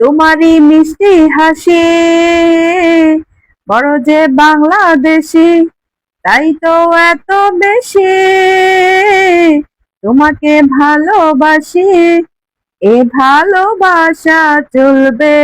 তোমারই মিষ্টি হাসি, বড় যে বাংলাদেশি, তাই তো এত বেশি। তোমাকে ভালোবাসি, এ ভালোবাসা চলবে,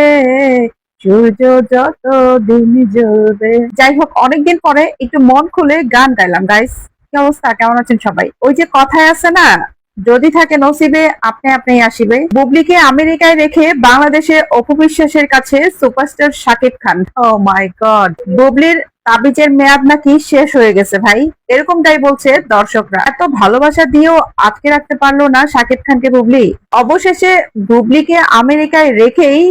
সূর্য যত দিন জ্বলবে। যাই হোক, অনেকদিন পরে একটু মন খুলে গান গাইলাম গাইস কি অবস্থা? কেমন আছেন সবাই? ওই যে কথায় আছে না যদি থাকে নসিবে, আপনি আপনি আসিবে। বুবলিকে আমেরিকায় রেখে বাংলাদেশে অপবিশ্বাসের কাছে superstar Shakib Khan. Oh my God বুবলির তাবিজের মেয়াদ নাকি শেষ হয়ে গেছে ভাই। এরকমটাই বলছে দর্শকরা। এত ভালোবাসা দিয়েও আটকে রাখতে পারল না শাকিব খানকে বুবলি। অবশেষে বুবলিকে আমেরিকায় রেখেই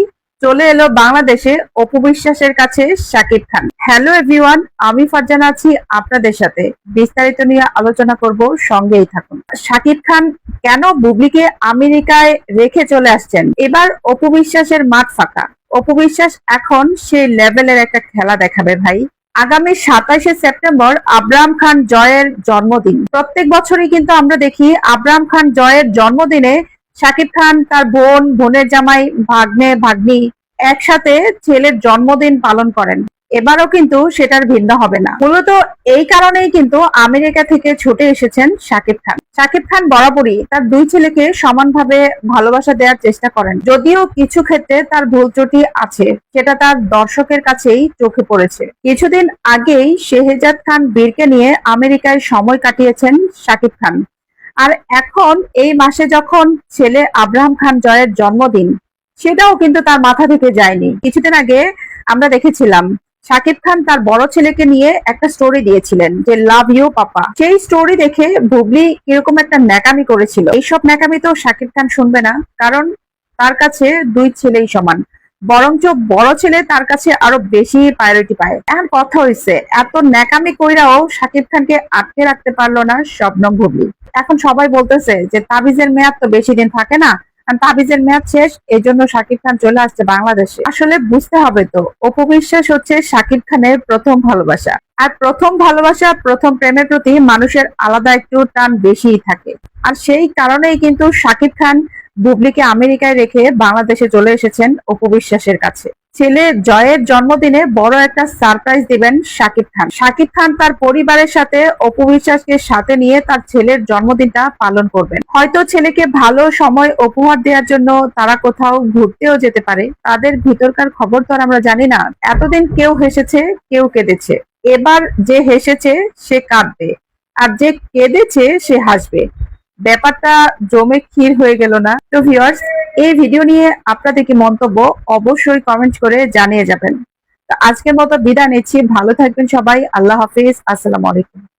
চলে এলো বাংলাদেশে অপু বিশ্বাসের কাছে শাকিব খান। হ্যালো এভরিওয়ান আমি ফারজানা আছি আপনাদের সাথে। বিস্তারিত নিয়ে আলোচনা করব, সঙ্গেই থাকুন। শাকিব খান কেন বুবলিকে আমেরিকায় রেখে চলে আসছেন? এবার অপু বিশ্বাসের মাঠ ফাঁকা। অপু বিশ্বাস এখন সেই লেভেলের একটা খেলা দেখাবে ভাই। আগামী সাতাশে সেপ্টেম্বর আব্রাহাম খান জয়ের জন্মদিন। প্রত্যেক বছরই কিন্তু আমরা দেখি আব্রাহাম খান জয়ের জন্মদিনে শাকিব খান, তার বোন, বোনের জামাই, ভাগ্নে, ভাগ্নি একসাথে ছেলের জন্মদিন পালন করেন। এবারও কিন্তু সেটার ভিন্ন হবে না। মূলত এই কারণেই কিন্তু আমেরিকা থেকে ছুটে এসেছেন শাকিব খান। শাকিব খান বরাবরই তার দুই ছেলেকে সমানভাবে ভালোবাসা দেওয়ার চেষ্টা করেন। যদিও কিছু ক্ষেত্রে তার ভুল ত্রুটি আছে, সেটা তার দর্শকের কাছেই চোখে পড়েছে। কিছুদিন আগেই শেহজাদ খান বীরকে নিয়ে আমেরিকায় সময় কাটিয়েছেন শাকিব খান। আর এখন এই মাসে যখন ছেলে আব্রাহাম খান জয়ের জন্মদিন, সেটাও কিন্তু তার মাথা থেকে যায়নি। কিছুদিন আগে আমরা দেখেছিলাম, শাকিব খান তার বড় ছেলেকে নিয়ে একটা স্টোরি দিয়েছিলেন যে লাভ ইউ পাপা সেই স্টোরি দেখে বুবলি এরকম একটা ন্যাকামি করেছিল। এইসব ন্যাকামি তো শাকিব খান শুনবে না, কারণ তার কাছে দুই ছেলেই সমান। বরঞ্চ বড় ছেলে তার কাছে আরও বেশি প্রায়োরিটি পায়। এখন কথা হয়েছে এত ন্যাকামি কইরাও শাকিব খানকে আটকে রাখতে পারল না স্বপ্নম বুবলি এখন সবাই বলতেছে যে, তাবিজের মেয়াদ তো বেশি দিন থাকে না তাবিজের মেয়াদ শেষ এই জন্য শাকিব খান চলে আসছে বাংলাদেশে। আসলে বুঝতে হবে তো অপবিশ্বাস হচ্ছে শাকিব খানের প্রথম ভালোবাসা। আর প্রথম ভালোবাসা, প্রথম প্রেমের প্রতি মানুষের আলাদা একটু টান বেশিই থাকে। আর সেই কারণেই কিন্তু শাকিব খান বুবলিকে আমেরিকায় রেখে বাংলাদেশে চলে এসেছেন অপবিশ্বাসের কাছে। ছেলে জয়ের জন্মদিনে বড় একটা সারপ্রাইজ দিবেন শাকিব খান। শাকিব খান তার পরিবারের সাথে অপবিশ্বাসকে সাথে নিয়ে তার ছেলের জন্মদিনটা পালন করবেন। হয়তো ছেলেকে ভালো সময় উপহার দেওয়ার জন্য তারা কোথাও ঘুরতেও যেতে পারে। তাদের ভিতরকার খবর তো আমরা জানি না। এতদিন কেউ হেসেছে, কেউ কেঁদেছে। এবার যে হেসেছে, সে কাঁদবে। আর যে কেঁদেছে, সে হাসবে। ব্যাপারটা জমে ক্ষীর হয়ে গেল না। তো ভিউয়ার্স এই ভিডিও নিয়ে আপনাদের কি মন্তব্য অবশ্যই কমেন্ট করে জানিয়ে যাবেন। আজকের মতো বিদায় নিচ্ছি। ভালো থাকবেন সবাই। আল্লাহ হাফিজ। আসসালামু আলাইকুম।